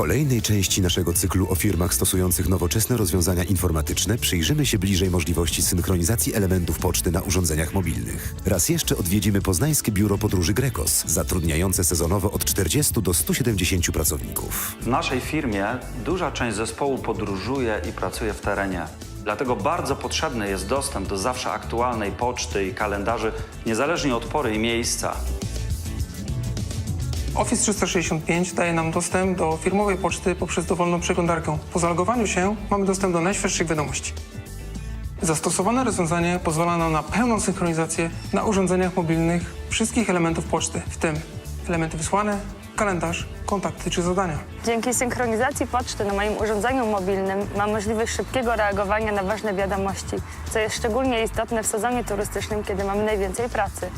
kolejnej części naszego cyklu o firmach stosujących nowoczesne rozwiązania informatyczne przyjrzymy się bliżej możliwości synchronizacji elementów poczty na urządzeniach mobilnych. Raz jeszcze odwiedzimy poznańskie biuro podróży Grekos, zatrudniające sezonowo od 40 do 170 pracowników. W naszej firmie duża część zespołu podróżuje i pracuje w terenie. Dlatego bardzo potrzebny jest dostęp do zawsze aktualnej poczty i kalendarzy, niezależnie od pory i miejsca. Office 365 daje nam dostęp do firmowej poczty poprzez dowolną przeglądarkę. Po zalogowaniu się mamy dostęp do najświeższych wiadomości. Zastosowane rozwiązanie pozwala nam na pełną synchronizację na urządzeniach mobilnych wszystkich elementów poczty, w tym elementy wysłane, kalendarz, kontakty czy zadania. Dzięki synchronizacji poczty na moim urządzeniu mobilnym mam możliwość szybkiego reagowania na ważne wiadomości, co jest szczególnie istotne w sezonie turystycznym, kiedy mamy najwięcej pracy.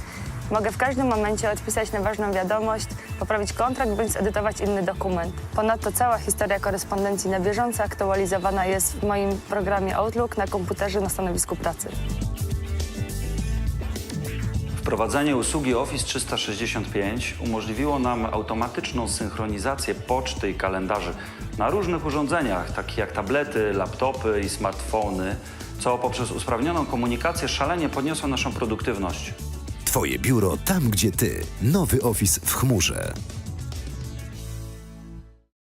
Mogę w każdym momencie odpisać na ważną wiadomość, poprawić kontrakt bądź zedytować inny dokument. Ponadto cała historia korespondencji na bieżąco aktualizowana jest w moim programie Outlook na komputerze na stanowisku pracy. Wprowadzenie usługi Office 365 umożliwiło nam automatyczną synchronizację poczty i kalendarzy na różnych urządzeniach, takich jak tablety, laptopy i smartfony, co poprzez usprawnioną komunikację szalenie podniosło naszą produktywność. Twoje biuro tam, gdzie ty. Nowy Office w chmurze.